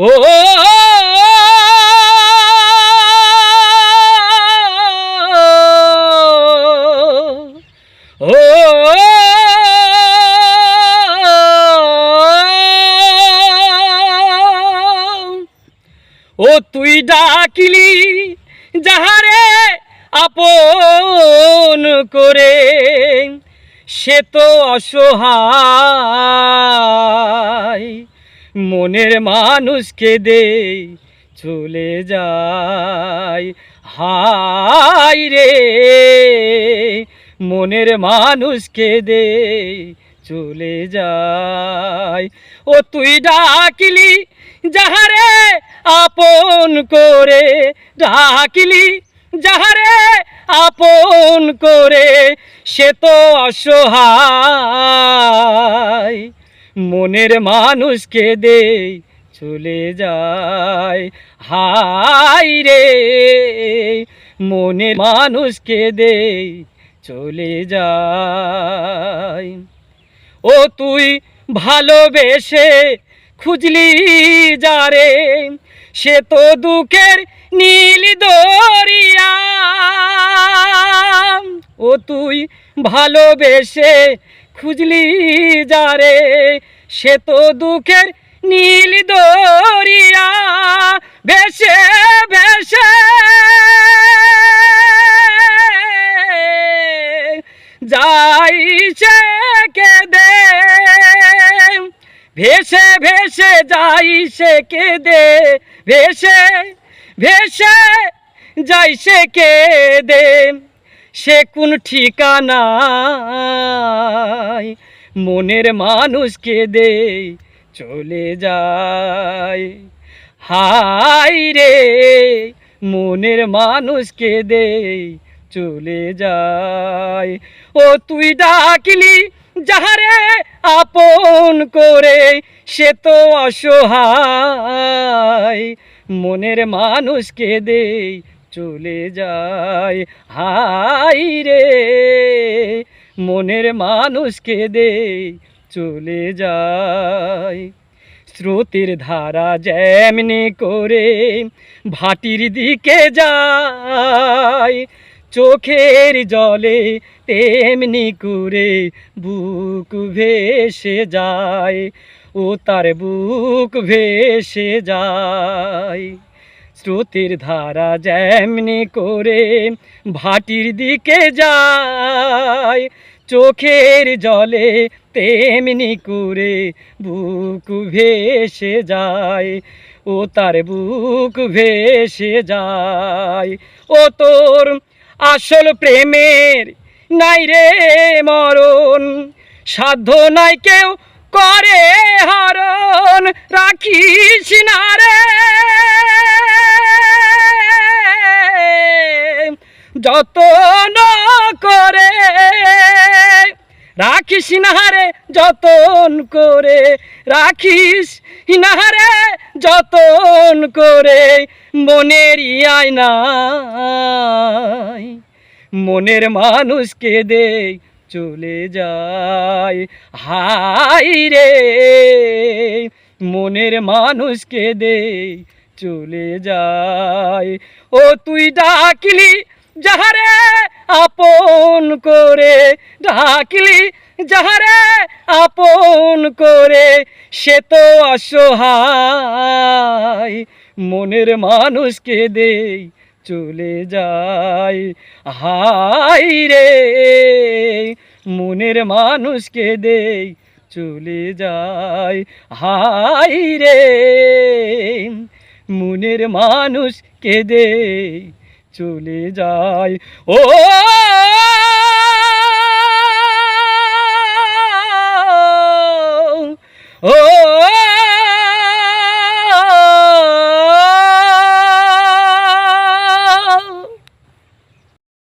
ও ও তুই ডাকিলি যাহারে আপন করে সে তো অসহায় মনের মানুষকে দে চলে যায় হাই রে, মনের মানুষকে দে চলে যায় ও তুই ডাকিলি যাহারে আপন করে, ডাকিলি যাহারে আপন করে, সে তো অসহায়। মনের মানুষকে দে, চলে যায়। হাই রে, মনের মানুষকে দে, চলে যায়। ও তুই ভালোবেসে খুঁজলি যারে, সে তো দুঃখের নীল দরিয়া। ও তুই ভালোবেসে খুঁজলি যারে, সে তো দুঃখের নীল দরিয়া। ভেসে ভেসে। যাই সে দে ভেসে ভেসে যাই সে কে দে ভেসে ভেসে যাই সে কে দে সে কোন ঠিকানায়? মনের মানুষকে দে চলে যায়। হাই রে, মনের মানুষকে দে চলে যায়। ও তুই ডাকলি যাহারে আপন করে, সে তো অসহায়। মনের মানুষকে দে চলে যায়। হাই রে, মনের মানুষকে দে চলে যায়। স্রোতের ধারা যেমনি করে ভাটির দিকে যায়, চোখের জলে তেমনি করে বুক ভেসে যায়, ও তার বুক ভেসে যায়। স্রোতের ধারা যেমনি করে ভাটির দিকে যায়, চোখের জলে তেমনি করে বুক ভেসে যায়, ও তার বুক ভেসে যায়। ও তোর আসল প্রেমের নাই রে মরণ, সাধ্য নাই কেউ করে হরণ রাখিস না রে। যতন করে রাখিস নাহারে যতন করে রাখিস নাহারে যতন করে মনের আয়নায়। মনের মানুষকে দে চলে যায়। হাই রে, মনের মানুষকে দে চলে যায়। ও তুই ডাকিলি যাহারে আপন করে, ডাকিলি যাহারে আপন করে, সে তো অসহায়। মনের মানুষকে দে চলে যায় হাই রে, মনের মানুষকে দে চলে যায় হাই রে, মনের মানুষকে দে চলে যায় ও ও